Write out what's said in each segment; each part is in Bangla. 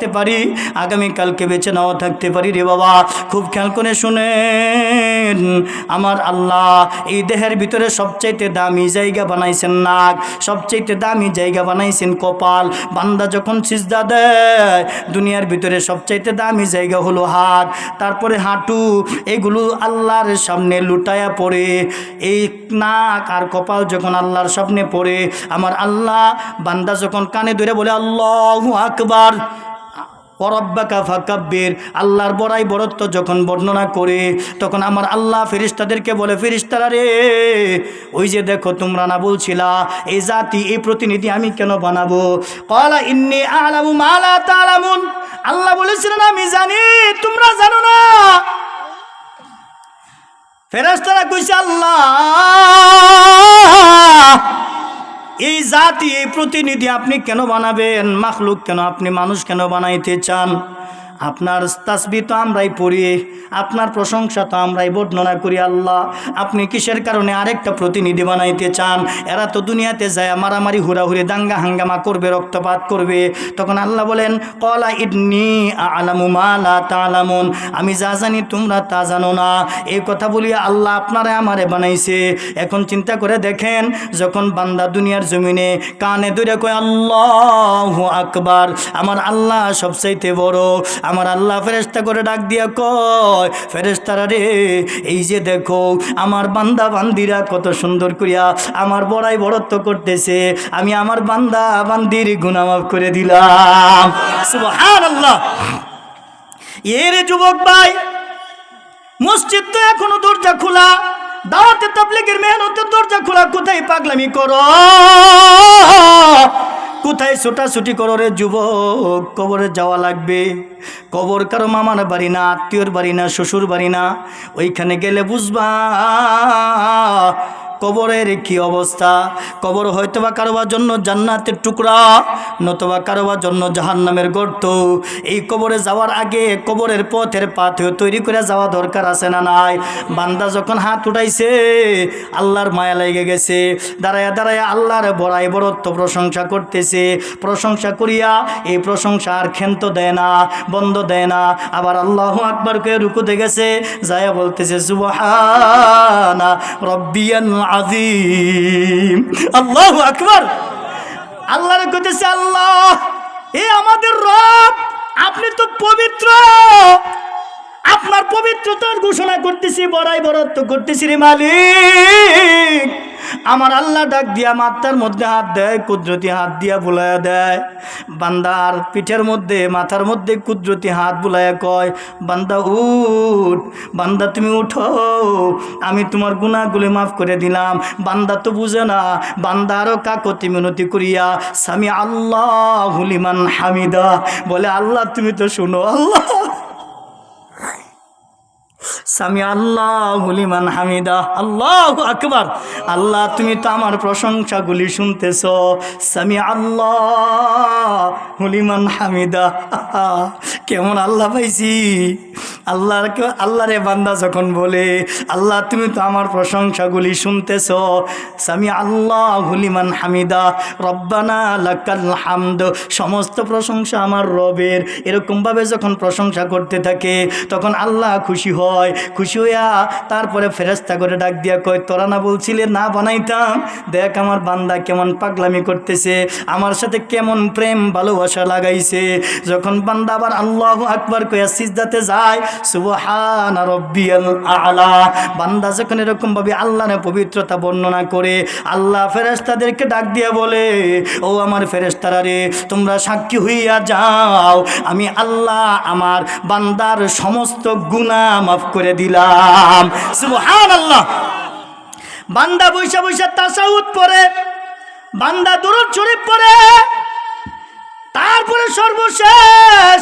থাকতে পারি, আগামীকালকে বেঁচে নাও থাকতে পারি রে বাবা। খুব খেয়াল করে শুনেন, আমার আল্লাহ এই দেহের ভিতরে সবচাইতে দামি জায়গা বানাইছেন নাক, সবচাইতে দামি জায়গা বানাইছেন কপাল। বান্দা যখন সিজদা দেয়, দুনিয়ার ভিতরে সবচাইতে দামি জায়গা হলো হাত। তারপরে হাঁটু, এগুলো আল্লাহর সামনে লুটায়া পড়ে। এই নাক আর কপাল যখন আল্লাহর সামনে পড়ে, আমার আল্লাহ বান্দা যখন কানে ধরে বলে, আল্লাহ আকবার অরব্বাকা ফাকাব্বির, আল্লাহর বড়াই বড়ত্ব যখন বর্ণনা করে, তখন আমার আল্লাহ ফেরিস্তাদেরকে বলে, ফেরিস্তারা রে, ওই যে দেখো তোমরা না বলছিলা এই জাতি এই প্রতিনিধি আমি কেন বানাবো? কলা ইন্নি আলামু মালা তালামুন। আল্লাহ বলেছিলেন, আমি জানি, তোমরা জানো না। ফেরেস্তারা কইছে, আল্লাহ এই জাতি এই প্রতিনিধি আপনি কেন বানাবেন? মাখলুক কেন? আপনি মানুষ কেন বানাইতে চান? আপনার তাসবি তো আমরাই পড়ি, আপনার প্রশংসা তো আমরাই বর্ণনা করি আল্লাহ। আপনি কিসের কারণে আরেকটা প্রতিনিধি বানাইতে চান? এরা তো দুনিয়াতে যায় মারামারি, হুড়াহুড়ি, দাঙ্গা হাঙ্গামা করবে, রক্তপাত করবে। তখন আল্লাহ বলেন, কলা ইডনি আলামু মালা তালামুন। আমি যা জানি তোমরা তা জানো না। এই কথা বলিয়া আল্লাহ আপনারা আমারে বানাইছে। এখন চিন্তা করে দেখেন, যখন বান্দা দুনিয়ার জমিনে কানে দূরে কয়, আল্লাহ আকবার। আমার আল্লাহ সবচাইতে বড়। আমার আল্লাহ ফেরেস্তা করে ডাক দিয়া কয় ফেরেস্তারা রে, এই যে দেখো, আমার বান্দা বান্দিরা কত সুন্দর করিয়া আমার বড়াই বড়ত্ব করতেছে। আমি আমার বান্দা বান্দির গুনামাফ করে দিলাম। সুবহানাল্লাহ। এর যুবক ভাই, মসজিদ তো এখনও দরজা খোলা। দাওয়াতে তাবলিগের মেহনতের দরজা খোলা, কোথায় পাগলামি করো? কোথায় ছোটাছুটি করো রে যুবক? কবরে যাওয়া লাগবে। কবর কারও মামার বাড়ি না, আত্মীয়র বাড়ি না, শ্বশুর বাড়ি না। ওইখানে গেলে বুঝবা কবরের কি অবস্থা? কবর হয়তোবা কারোবার জন্য জান্নাতের টুকরা, নতবা কারোবার জন্য জাহান্নামের গর্ত। এই কবরে যাওয়ার আগে কবরের পথের পাথেও তৈরি করে যাওয়া দরকার আছে না নাই? বান্দা যখন হাত উঠাইছে, আল্লাহর মায়া লেগে গেছে। দাঁড়ায়া দাঁড়ায়া আল্লাহর বড়াই বড়ত্ব প্রশংসা করতেছে। প্রশংসা করিয়া এই প্রশংসা আর ক্ষেন্ত দেয় না, বন্ধ দেয় না। আবার আল্লাহ আকবরকে রুকুতে গেছে, যায়া বলতেছে, সুবহানা রব্বিয়ান আজিম আল্লাহ আকবর। আল্লাহর কইতেছে আল্লাহ এ আমাদের রব আপনি তো পবিত্র। আপনার পবিত্রতার ঘোষণা করতেছি, বড়াই বরত্ব করতেছি রে মালিক। আমার আল্লাহ ডাক দিয়া মাথার মধ্যে হাত দেয়, কুদরতি হাত দিয়া বুলাইয়া দেয়। বান্দার পিঠের মধ্যে, মাথার মধ্যে কুদরতি হাত বুলাইয়া কয়, বান্দা, উঠ। বান্দা, তুমি উঠো। আমি তোমার গুণাগুলি মাফ করে দিলাম। বান্দা তো বুঝে না, বান্দা আরও কাকতি মিনতি করিয়া স্বামী আল্লাহ হুলিমান হামিদা। বলে, আল্লাহ, তুমি তো শুনো, আল্লাহ। সামি আল্লাহ হুলিমান হামিদা, আল্লাহ আকবর। আল্লাহ, তুমি তো আমার প্রশংসাগুলি শুনতেছ। স্বামী, আল্লাহ হুলিমান হামিদা কেমন আল্লাহ পাইছি? আল্লাহর আল্লাহরে বান্দা যখন বলে, আল্লাহ তুমি তো আমার প্রশংসাগুলি শুনতেছ। সামি আল্লাহ হুলিমান হামিদা, রব্বানা লাকাল হামদ। সমস্ত প্রশংসা আমার রবের। এরকমভাবে যখন প্রশংসা করতে থাকে, তখন আল্লাহ খুশি হয়। খুশি হইয়া তারপরে ফেরেস্তা করে ডাক দিয়া কয়, তোরা না বলছিলে না বানাইতাম? দেখ আমার বান্দা কেমন পাগলামি করতেছে। আমার সাথে কেমন প্রেম ভালোবাসা লাগাইছে। যখন বান্দা আবার আল্লাহ আকবার কয়া সিজদাতে যায়, সুবহান রব্বিয়াল আলা। বান্দা যখন এরকম ভাবে আল্লাহর পবিত্রতা বর্ণনা করে, আল্লাহ ফেরেস্তাদেরকে ডাক দিয়া বলে, ও আমার ফেরেস্তারা রে, তোমরা সাক্ষী হইয়া যাও। আমি আল্লাহ আমার বান্দার সমস্ত গুনাহ মাফ করে দিলাম। সুবহান আল্লাহ বান্দা বৈশা বৈশা তাসাউদ পরে বান্দা দরুদ শরীফ পরে তারপরে সর্বশেষ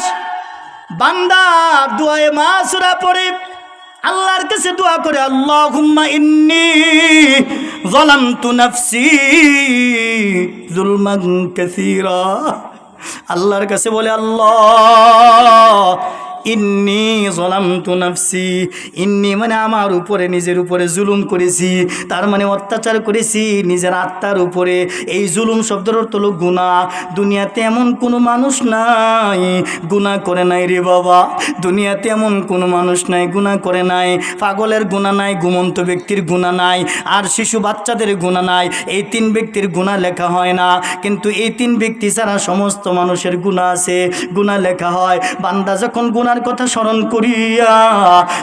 বান্দা, দুয়ায়ে মাসুরা পড়ে। আল্লাহর কাছে দোয়া করে, আল্লাহুম্মা ইন্নি জলাম তু নফসি জুলমান কাসীরা। আল্লাহর কাছে বলে, আল্লাহ ইন্নি জলামতু নাফসি, ইন্নি মানে আমার উপরে, নিজের উপরে জুলুম করেছি, তার মানে অত্যাচার করেছি, নিজের আত্মার উপরে। এই জুলুম শব্দের অর্থ হলো গুণা দুনিয়াতে এমন কোনো মানুষ নাই গুণা করে নাই রে বাবা। দুনিয়াতে এমন কোনো মানুষ নাই গুণা করে নাই। পাগলের গুণা নাই, ঘুমন্ত ব্যক্তির গুণা নাই, আর শিশু বাচ্চাদের গুণা নাই। এই তিন ব্যক্তির গুণা লেখা হয় না। কিন্তু এই তিন ব্যক্তি ছাড়া সমস্ত মানুষের গুণা আছে। গুণা লেখা হয়, বান্দা যখন গুনার কথা স্মরণ করিয়া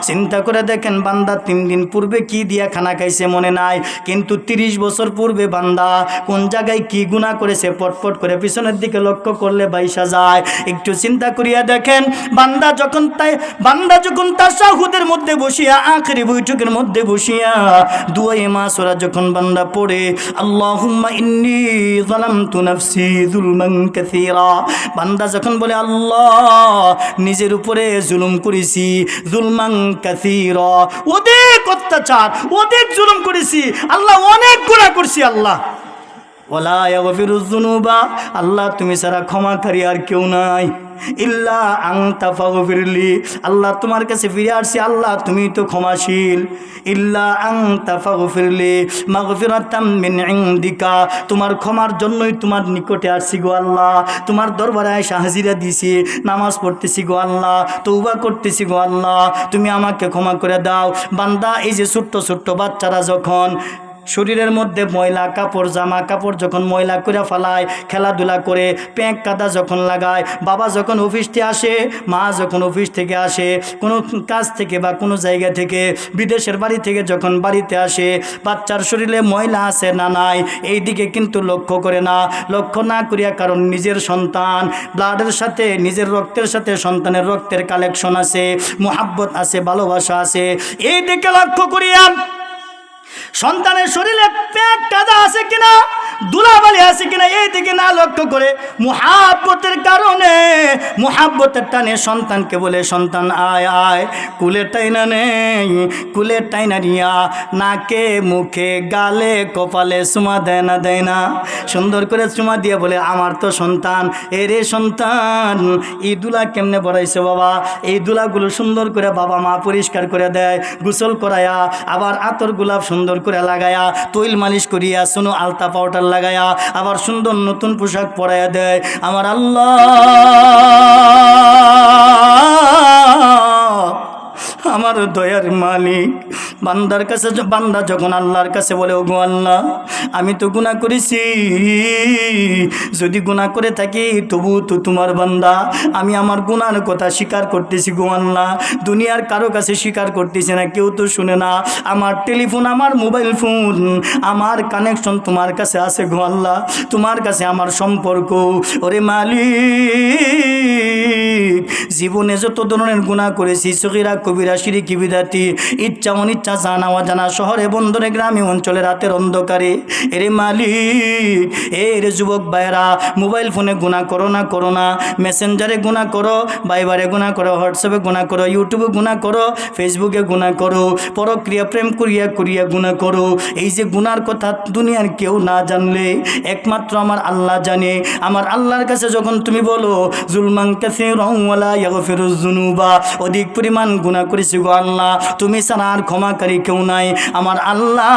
চিন্তা করে দেখেন বান্দা তিন দিন পূর্বে কি দিয়া খানা খাইছে মনে নাই। কিন্তু তিরিশ বছর পূর্বে বান্দা কোন জায়গায় কি গুণা করেছে পটপট করে পিছনের দিকে লক্ষ্য করলে বাইসা যায়। একটু চিন্তা করিয়া দেখেন, বান্দা যখন তাই, বান্দা যখন তার সাহুদের মধ্যে বসিয়া, আখরি বৈঠকের মধ্যে বসিয়া দুয়াই মাস ওরা যখন বান্দা পড়ে কাসীরা। বান্দা যখন বলে, আল্লাহ, নিজের উপরে জুলুম করেছি জুলমাং কাসির। অধিক অত্যাচার, অধিক জুলুম করেছি। আল্লাহ অনেক গুণা করছি, আল্লাহ। ওলা বা আল্লাহ তুমি ছাড়া ক্ষমাকারী আর কেউ নাই। ইল্লা আংতা ফাগফিরলি। আল্লাহ তোমার কাছে ফিরে আসছি, আল্লাহ তুমি তো ক্ষমাশীল। ইল্লা আংতা ফাগফিরলি মাগফিরাতাম মিন ইনদিকা। তোমার ক্ষমার জন্যই তোমার নিকটে আসছি গো আল্লাহ। তোমার দরবারে আয়সা হাজিরা দিছি নামাজ পড়তেছি গো আল্লাহ তৌবা করতেছি গো আল্লাহ। তুমি আমাকে ক্ষমা করে দাও। বান্দা, এই যে ছোট্ট ছোট্ট বাচ্চারা যখন শরীরের মধ্যে ময়লা, কাপড়, জামা, কাপড় যখন ময়লা করে ফেলায়, খেলাধুলা করে, প্যাঁক কাদা যখন লাগায়, বাবা যখন অফিস থেকে আসে, মা যখন অফিস থেকে আসে, কোনো কাজ থেকে বা কোনো জায়গা থেকে, বিদেশের বাড়ি থেকে যখন বাড়িতে আসে, বাচ্চার শরীরে ময়লা আছে না নাই, এই দিকে কিন্তু লক্ষ্য করে না। লক্ষ্য না করিয়া কারণ নিজের সন্তান, ব্লাডের সাথে, নিজের রক্তের সাথে সন্তানের রক্তের কালেকশন আছে, মোহাব্বত আছে, ভালোবাসা আছে। এই দিকে লক্ষ্য করিয়া সন্তানের শরীরে পেট কাদা আছে কিনা? দুলাবালি আছে কিনা, এই দিকে না লক্ষ্য করে মুহাব্বতের কারণে, মুহাব্বতের টানে সন্তানকে বলে, সন্তান, আয় আয় কুলের টাইনা নেই কুলের টাইনা নিয়া নাকে, মুখে, গালে, কপালে চুমা দেয় না দেয় না। সুন্দর করে চুমা দিয়ে বলে, আমার তো সন্তান, এরে সন্তান, এই দুলা কেমনে বড়াইছে বাবা? এই দুলাগুলো সুন্দর করে বাবা মা পরিষ্কার করে দেয়, গোসল করায়া, আবার আতর গোলাপ সুন্দর করে লাগায়া, তৈল মালিশ করিয়া শুনো আলতা পাউডার লাগায়া আবার সুন্দর নতুন পোশাক পরাইয়া দেয়। আমার আল্লাহ আমার দয়ার মালিক। বান্দার কাছে বান্দা যখন আল্লাহর কাছে বলে ও গো আল্লাহ, আমি তো গুণা করেছি। যদি গুণা করে থাকি, তবু তো তোমার বান্দা, আমি আমার গুণার কথা স্বীকার করতেছি গো আল্লাহ। দুনিয়ার কারও কাছে স্বীকার করতেছি না, কেউ তো শুনে না। আমার টেলিফোন, আমার মোবাইল ফোন, আমার কানেকশন তোমার কাছে আছে গো আল্লাহ। তোমার কাছে আমার সম্পর্ক। ওরে মালিক, জীবনে যত ধরনের গুণা করেছি সকিরা কবিরা সিরিকি বিদাতি। ইচ্ছা অনিচ্ছা জানা অজানা শহরে, বন্দরে, গ্রামে, অঞ্চলে রাতের অন্ধকারে। এরে মালিক এরে যুবক ভাইরা মোবাইল ফোনে গুণা করো না করো না। মেসেঞ্জারে গুণা করো বাইবারে গুণা করো হোয়াটসঅ্যাপে গুণা করো ইউটিউবে গুণা করো ফেসবুকে গুণা করো, পরক্রিয়া, প্রেম করিয়া করিয়া গুণা করো। এই যে গুনার কথা দুনিয়ার কেউ না জানলে, একমাত্র আমার আল্লাহ জানে। আমার আল্লাহর কাছে যখন তুমি বলো, জুলমান কাছে রংওয়ালা ইয়াগফিরুজ জুনুবা অধিক পরিমাণ গুনাহ করেছি গো আল্লাহ। তুমি ছাড়া আর ক্ষমাকারী কেউ নাই। আমার আল্লাহ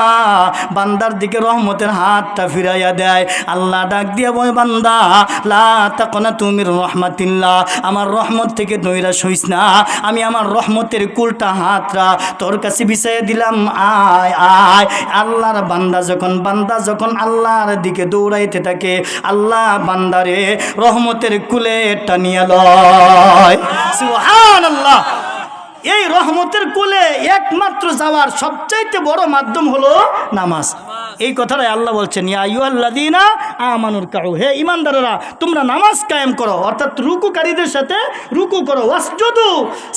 বান্দার দিকে রহমতের হাতটা ফিরাইয়া দেয়। আল্লাহ ডাক দিয়ে বয় বান্দা, লা তাকনা তুমি রহমাতিল্লাহ। আমার রহমত থেকে নৈরাশ সইস না। আমি আমার রহমতের কুলটা হাতরা তোর কাছে বিছাইয়া দিলাম। আয় আয়। আল্লাহর বান্দা যখন বান্দা যখন আল্লাহর দিকে দৌড়াইতে থাকে, আল্লাহ বান্দারে রহমতের কুলে টানিয়া লয়। সুবহানাল্লাহ। এই রহমতের কোলে একমাত্র যাওয়ার সবচাইতে বড় মাধ্যম হলো নামাজ। এই কথাটাই আল্লাহ বলছেন ইয়া ইউআল্লাদিনা আমানুর কাউ হে ইমানদারেরা তোমরা নামাজ কায়েম করো অর্থাৎ রুকুকারীদের সাথে রুকু করো ওয়াসজুদু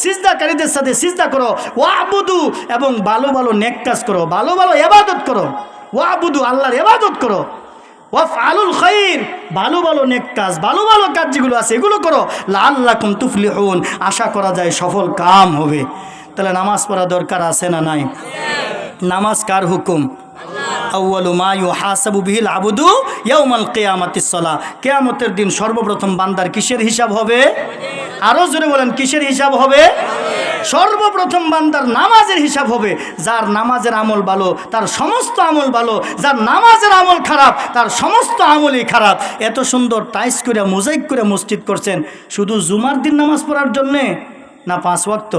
সিজদাকারীদের সাথে সিজদা করো ওয়াবুদু এবং ভালো ভালো নেক কাজ করো ভালো ভালো এবাদত করো ওয়াবুদু আল্লাহর এবাদত করো। ওয়াফ আলুল ভালো ভালো নেক কাজ, ভালো ভালো কাজ যেগুলো আছে, এগুলো করো। লাল্লাকুম তুফলিহুন। আশা করা যায় সফল কাম হবে। তাহলে নামাজ পড়া দরকার আছে না নাই? নামাজ কার হুকুম? ইউহাসাবু বিহিল আবুদু কিয়ামতের দিন সর্বপ্রথম বান্দার কিসের হিসাব হবে? আরও জোরে বলেন, কিসের হিসাব হবে? সর্বপ্রথম বান্দার নামাজের হিসাব হবে। যার নামাজের আমল ভালো, তার সমস্ত আমল ভালো, যার নামাজের আমল খারাপ, তার সমস্ত আমলই খারাপ। এত সুন্দর টাইস করে, মোজাইক করে মসজিদ করছেন। শুধু জুমার দিন নামাজ পড়ার জন্যে না পাঁচ ওয়াক্ত?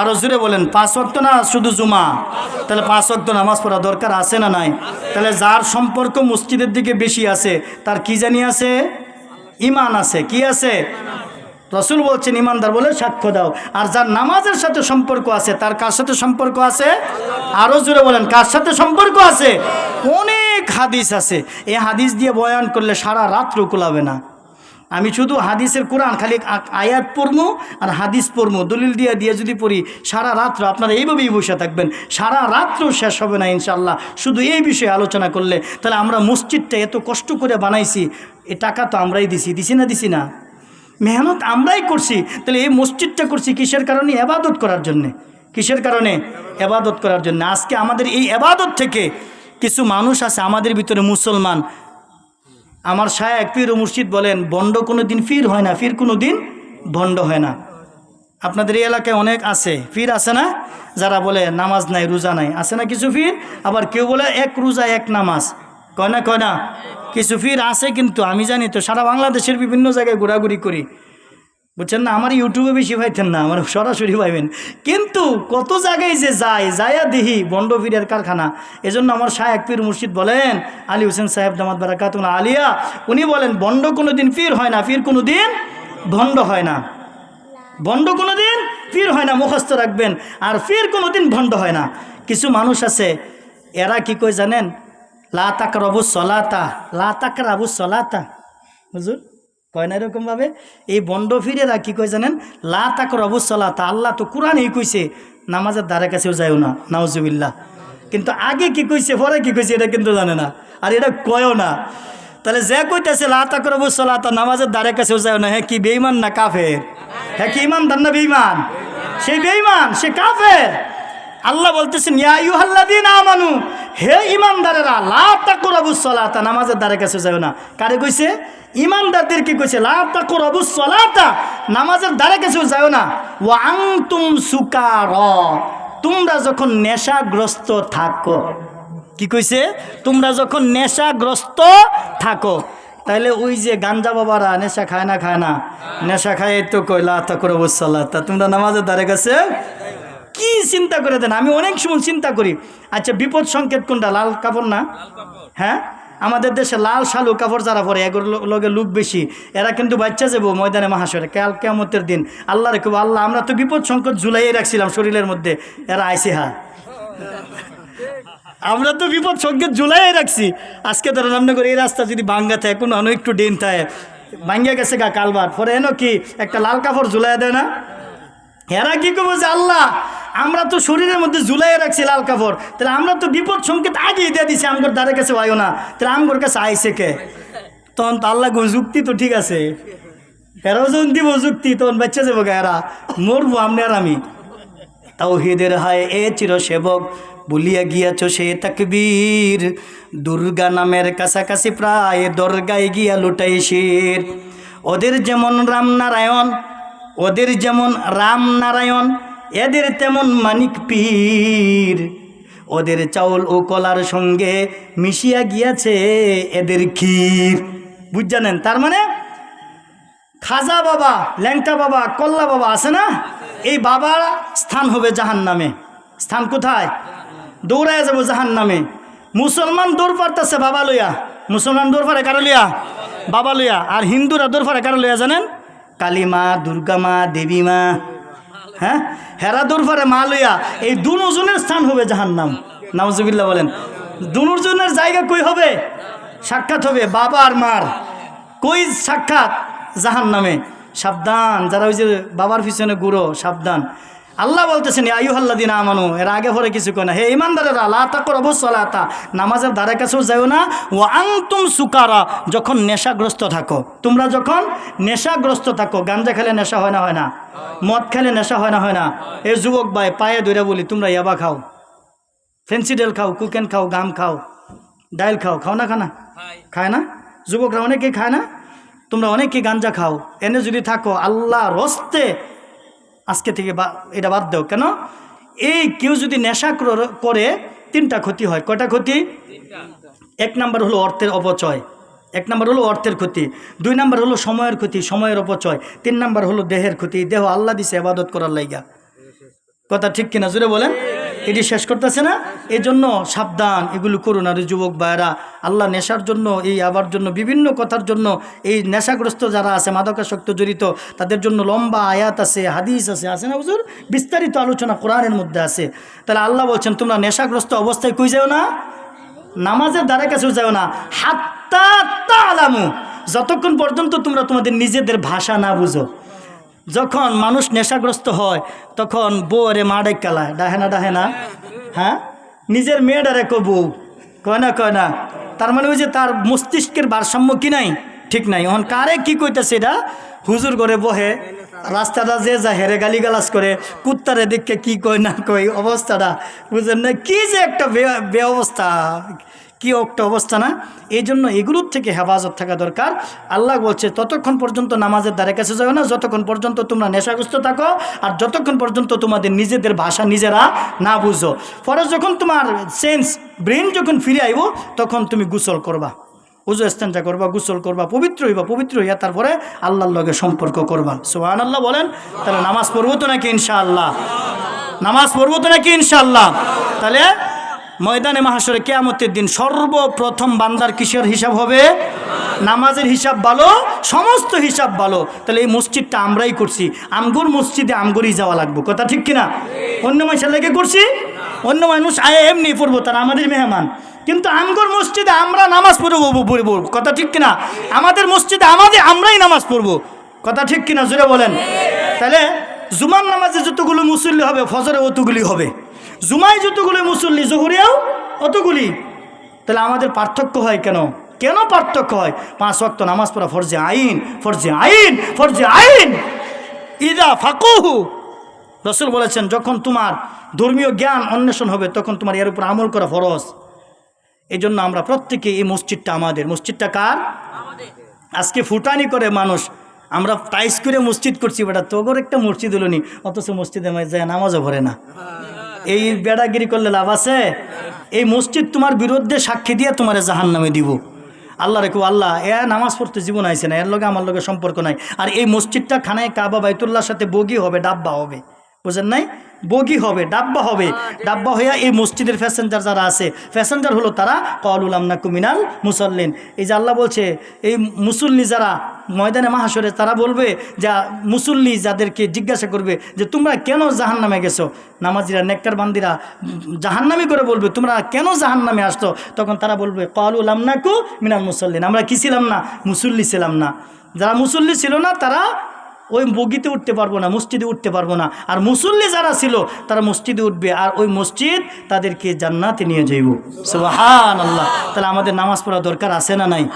আরও জুড়ে বলেন, পাঁচ ওয়াক্ত না শুধু জুমা? তাহলে পাঁচ ওয়াক্ত নামাজ পড়া দরকার আছে না নাই? তাহলে যার সম্পর্ক মসজিদের দিকে বেশি আছে, তার কি জানি আছে? ইমান আছে, কি আছে? রসুল বলছেন ইমানদার বলে সাক্ষ্য দাও। আর যার নামাজের সাথে সম্পর্ক আছে, তার কার সাথে সম্পর্ক আছে? আরও জুড়ে বলেন, কার সাথে সম্পর্ক আছে? অনেক হাদিস আছে। এই হাদিস দিয়ে বয়ান করলে সারা রাত্র কুলাবে না। আমি শুধু হাদিসের কোরআন, খালি আয়াত পড়ব আর হাদিস পড়ব। দলিল দিয়ে দিয়ে যদি পড়ি, সারা রাত্র আপনারা এইভাবেই বসে থাকবেন। সারা রাত্র শেষ হবে না ইনশাল্লাহ শুধু এই বিষয়ে আলোচনা করলে, তাহলে আমরা মসজিদটা এত কষ্ট করে বানাইছি, এ টাকা তো আমরাই দিছি দিছি না দিছি না। মেহনত আমরাই করছি, তাহলে এই মসজিদটা করছি কিসের কারণে? এবাদত করার জন্যে। কিসের কারণে? এবাদত করার জন্য। আজকে আমাদের এই এবাদত থেকে কিছু মানুষ আছে, আমাদের ভিতরে মুসলমান। আমার শায়েক পীর মুর্শিদ বলেন, বন্ড কোনো দিন ফির হয় না, ফির কোনো দিন বন্ড হয় না। আপনাদের এই এলাকায় অনেক আছে ফির আছে না? যারা বলে নামাজ নাই, রোজা নাই, আছে না কিছু ফির আবার কেউ বলে এক রোজা, এক নামাজ। কয় না কয় না? কিছু ফির আছে কিন্তু, আমি জানি তো, সারা বাংলাদেশের বিভিন্ন জায়গায় ঘোরাঘুরি করি। বুঝছেন না? আমার ইউটিউবে বেশি পাইতেন না, আমার সরাসরি পাইবেন। কিন্তু কত জায়গায় যে যায়, যায়া দিহি বন্ড ফিরের কারখানা। এজন্য আমার শাহেক পীর মুর্শিদ বলেন, আলী হোসেন সাহেব দামাদ বারাকাত আলিয়া, উনি বলেন, বন্ড কোনো দিন ফির হয় না, ফির কোনো দিন ভণ্ড হয় না। ভণ্ড কোনো দিন ফির হয় না, মুখস্থ রাখবেন, আর ফির কোনো দিন ভণ্ড হয় না। কিছু মানুষ আছে, এরা কি কই জানেন? লা তাকর অবু সলাতা, লা তাকর আবু সলাতা। হুজুর? কয় না এরকমভাবে এই বন্ড ফিরেরা কি কয় জানেন? লা তাকর অবু সলাতা, আল্লাহ তো কোরআনই কইছে, নামাজের দ্বারা কাছেও যায়ও না, নাউজুবিল্লাহ। কিন্তু আগে কি কইছে, পরে কি কইছে, এটা কিন্তু জানে না, আর এটা কয়ও না। তাহলে যে কইতেছে, লা তাকর অবু সলাতা নামাজের দ্বারা কাছেও যায়ও না হ্যাঁ কি বেইমান না কাফের? হ্যাঁ কি ইমানদার না বেইমান সেই বেইমান সে কাফের। আল্লাহ বলতেছেন, ইয়া ইউহাল্লাযীনা আমানু, হে ইমানদারেরা, লা তাকরাবুস সালাতা নামাজের দ্বারে কাছে যাও না। কারে কইছে? ইমানদারদের কি কইছে? লা তাকরাবুস সালাতা। নামাজের দ্বারে কাছে যাও না। ওয়া আনতুম সুকারা। তোমরা যখন নেশাগ্রস্ত থাকো, কি কইছে? তোমরা যখন নেশাগ্রস্ত থাকো তাহলে ওই যে গাঞ্জা বাবারা নেশা খায় না খায় না। নেশা খায় তো কইলা তা করে বসাল্লা তা তোমরা নামাজের দ্বারে কাছে কি চিন্তা করে দেন? আমি অনেক সময় চিন্তা করি। আচ্ছা বিপদ সংকেত কোনটা? লাল কাপড় না? হ্যাঁ? আমাদের দেশে লাল শালু কাপড় যারা পরে এগুলো লগে লুক বেশি। এরা কিন্তু বাচ্চা যাব ময়দানে মাহাসরে কাল কেমতের দিন আল্লাহ রেখে আল্লাহ, আমরা তো বিপদ সংকট ঝুলাইয়ে রাখছিলাম শরীরের মধ্যে। এরা আইসে হা। আমরা তো বিপদ সংকেত ঝুলাই রাখছি। আজকে ধরো রান্না করে এই রাস্তা যদি ভাঙ্গা থাকে, কোনো অনেক একটু ডেন থাকে। ভাঙ্গা গেছে গা, কালবার। পরে এনো কি, একটা লাল কাপড় ঝুলাই দেয় না? এরা কি করব যে আল্লাহ আমরা তো শরীরের মধ্যে ঝুলাই রাখছি লাল কাপড়। তাহলে আমরা তো বিপদ সংকেত আগেই দিয়ে দিছি, আমগর দ্বারের কাছে আয়ো না। তাহলে আমগর কাছে আইসে কে? তখন তো আল্লাহ যুক্তি তো ঠিক আছে। এরাও যখন দিব যুক্তি, তখন বাচ্চা যাব এরা। মরবো আপনি আর আমি। তাও তাওহিদের হায় এ চির সেবক বলিয়া গিয়াছ সে তাকবীর। দুর্গা নামের কাছাকাছি প্রায় দরগায় গিয়া লুটাই শির। ওদের যেমন রামনারায়ণ ওদের যেমন রামনারায়ণ এদের তেমন মানিক পীর। ওদের চাউল ও কলার সঙ্গে মিশিয়া গিয়াছে এদের ক্ষীর। বুঝ জানেন তার মানে খাজা বাবা, ল্যাংটা বাবা, কল্লা বাবা আছে না? এই বাবার স্থান হবে জাহান নামে স্থান কোথায়? দৌড়ায় যাব জাহান নামে মুসলমান দৌড় পারতেছে বাবা লইয়া। মুসলমান দৌড় পারে কারও লইয়া? বাবা লইয়া। আর হিন্দুরা দৌড় পারে কারও লইয়া জানেন? কালী মা দুর্গা মা দেবী মা হ্যাঁ? হেরা দুরফারে মা লইয়া এই দুজনের স্থান হবে জাহান নাম নামজুবিল্লা বলেন। দুজনের জায়গা কই হবে? সাক্ষাৎ হবে বাবা আর মার। কই সাক্ষাৎ? জাহান নামে সাবধান, যারা ওই যে বাবার পিছনে গুঁড়ো, সাবধান। আল্লাহ বলতেছেন আয়ুহাল্লা দিন আমানু, এর আগে পরে কিছু না। হে ইমানদারেরা লা তাকর অবসলাতা নামাজের ধারে কাছেও যাও না। ও আংতুম সুকারা, যখন নেশাগ্রস্ত থাকো। তোমরা যখন নেশাগ্রস্ত থাকো, গাঞ্জা খেলে নেশা হয় না হয় না? মদ খেলে নেশা হয় না হয় না? এ যুবক ভাই, পায়ে ধরে বলি, তোমরা ইয়াবা খাও। ফেন্সিডেল খাও, কুকেন খাও, গাম খাও, ডাইল খাও খাও না, খানা? খায় না? যুবকরা অনেকেই খায় না? তোমরা অনেকে গাঞ্জা খাও। এনে যদি থাকো আল্লাহ রস্তে আজকে থেকে বা এটা বাদ দাও। কেন? এই কেউ যদি নেশা কর- তিনটা ক্ষতি হয়। কটা ক্ষতি? এক নাম্বার হলো অর্থের অপচয়। এক নাম্বার হলো অর্থের ক্ষতি। দুই নাম্বার হলো সময়ের ক্ষতি, সময়ের অপচয়। তিন নাম্বার হলো দেহের ক্ষতি। দেহ আল্লাহ দিছে আবাদত করার লাইগা। কথা ঠিক কিনা? জুড়ে বলেন। এটি শেষ করতেছে না। এই জন্য সাবধান, এগুলো করুন আর যুবক ভাইয়েরা। আল্লাহ নেশার জন্য, এই আবার জন্য, বিভিন্ন কথার জন্য এই নেশাগ্রস্ত যারা আছে, মাদকাসক্ত জড়িত, তাদের জন্য লম্বা আয়াত আছে, হাদিস আছে আছে না হুজুর? বিস্তারিত আলোচনা কোরআনের মধ্যে আছে। তাহলে আল্লাহ বলছেন, তোমরা নেশাগ্রস্ত অবস্থায় কই যাও না? নামাজের দ্বারা কাছেও যাও না। হাত্তা তালামু যতক্ষণ পর্যন্ত তোমরা তোমাদের নিজেদের ভাষা না বুঝো। যখন মানুষ নেশাগ্রস্ত হয়, তখন বউ আরে মা ডাক না, ডাহে না? হ্যাঁ? নিজের মেয়েটারে কো বউ কয় না কয় না? তার মানে ওই যে তার মস্তিষ্কের ভারসাম্য কি নাই? ঠিক নাই। এখন কারে কি কইতেছে এটা? হুজুর করে বহে, রাস্তাটা যে যা হেরে গালি গালাজ করে, কুত্তারে দেখে কি কয় না কই অবস্থাটা। বুঝলেন না কি যে একটা বে অবস্থা কি একটা অবস্থা না? এই জন্য এগুলোর থেকে হেফাজত থাকা দরকার। আল্লাহ বলছে, ততক্ষণ পর্যন্ত নামাজের দ্বারে কাছে যাবে না, যতক্ষণ পর্যন্ত তোমরা নেশাগ্রস্ত থাকো আর যতক্ষণ পর্যন্ত তোমাদের নিজেদের ভাষা নিজেরা না বুঝো। পরে যখন তোমার সেন্স ব্রেন যখন ফিরে আইব, তখন তুমি গুসল করবা। উজু স্থানটা করবা, গুসল করবা, পবিত্র হইবা, পবিত্র হইয়া তারপরে আল্লাহর লগে সম্পর্ক করবা। সোহান আল্লাহ বলেন, তাহলে নামাজ পড়ব তো নাকি ইনশাআল্লাহ? নামাজ পড়ব তো নাকি ইনশাআল্লাহ? তাহলে ময়দানে মাহাসরে কেয়ামতের দিন সর্বপ্রথম বান্দার কিসের হিসাব হবে? নামাজের হিসাব ভালো, সমস্ত হিসাব ভালো। তাহলে এই মসজিদটা আমরাই করছি। আমগুর মসজিদে আমগুরই যাওয়া লাগবে। কথা ঠিক কিনা? অন্য মানুষের লেগে করছি? অন্য মানুষ আয় এমনি পড়ব, তারা আমাদের মেহমান। কিন্তু আমগর মসজিদে আমরা নামাজ পড়ব পড়ব কথা ঠিক কিনা? আমাদের মসজিদে আমাদের আমরাই নামাজ পড়ব। কথা ঠিক কিনা? জোরে বলেন। তাহলে জুমার নামাজে যতগুলো মুসল্লি হবে ফজরে অতগুলি হবে। জুমায় যতগুলো মুসল্লি জহুরিয়াও অতগুলি। তাহলে আমাদের পার্থক্য হয় কেন? কেন পার্থক্য হয়? পাঁচ ওয়াক্ত নামাজ পড়া ফরজে আইন ফরজে আইন ফরজে আইন। ইদা ফাকুহু। রসুল বলেছেন যখন তোমার ধর্মীয় জ্ঞান অন্বেষণ হবে তখন তোমার এর উপর আমল করা ফরজ। এই জন্য আমরা প্রত্যেকে এই মসজিদটা আমাদের। মসজিদটা কার? আজকে ফুটানি করে মানুষ। আমরা টাইস করে মসজিদ করছি বেটা তোগর একটা মসজিদ হলো নি। অথচ মসজিদে যায় নামাজও ভরে না। এই বেড়াগিরি করলে লাভ আছে? এই মসজিদ তোমার বিরুদ্ধে সাক্ষী দিয়ে তোমার জাহান নামে দিব। আল্লাহ রেখো আল্লাহ, এ নামাজ পড়তে জীবন আইসে না, এর লগে আমার লগে সম্পর্ক নাই। আর এই মসজিদটা খানায় কাবা বাইতুল্লাহর সাথে বগি হবে, ডাব্বা হবে। বুঝেন নাই? বগি হবে ডাব্বা হবে। ডাব্বা হইয়া এই মসজিদের প্যাসেঞ্জার যারা আছে প্যাসেঞ্জার হলো তারা কলুল আমনা কুমিনাল মুসল্লিন। এই যে আল্লাহ বলছে এই মুসল্লি যারা ময়দানে মাহাসরে তারা বলবে যা মুসল্লি যাদেরকে জিজ্ঞাসা করবে যে তোমরা কেন জাহান নামে গেছো? নামাজিরা নেককার বান্দিরা জাহান্নামি করে বলবে তোমরা কেন জাহান নামে আসতো তখন তারা বলবে কলুল আমনাকু মিনাল মুসল্লিন। আমরা কি ছিলাম না? মুসল্লি ছিলাম না। যারা মুসল্লি ছিল না তারা ওই বগিতে উঠতে পারব না, মসজিদে উঠতে পারব না। আর মুসল্লি যারা ছিল, তারা মসজিদে উঠবে আর ওই মসজিদ তাদেরকে জান্নাতে নিয়ে যাইব। সুবহান আল্লাহ তাহলে আমাদের নামাজ পড়া দরকার আছে না নাই?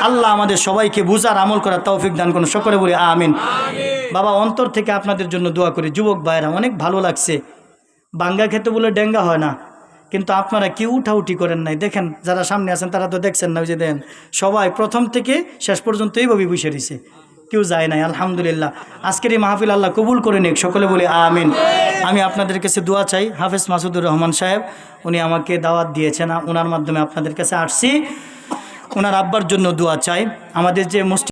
আল্লাহ আমাদের সবাইকে বুঝার, আমল করার তৌফিক দান করুন। সকলে বলি আমিন। বাবা, অন্তর থেকে আপনাদের জন্য দোয়া করি। যুবক ভাইরা অনেক ভালো লাগছে। বাঙ্গা খেতে বলে ডেঙ্গা হয় না। কিন্তু আপনারা কেউ উঠাউঠি করেন নাই। দেখেন, যারা সামনে আছেন, তারা তো দেখছেন না, ওই যে দেন। সবাই প্রথম থেকে শেষ পর্যন্ত এইভাবে বসে রয়েছে। কেউ যায় নাই, আলহামদুলিল্লাহ। আজকের এই মাহফিল আল্লাহ কবুল করে নিক, সকলে বলি আমিন। আমি আপনাদের কাছে দোয়া চাই, হাফেজ মাসুদুর রহমান সাহেব, উনি আমাকে দাওয়াত দিয়েছেন ওনার মাধ্যমে আপনাদের কাছে আসছি। ওনার আব্বার জন্য দোয়া চাই। আমাদের যে মুসলিম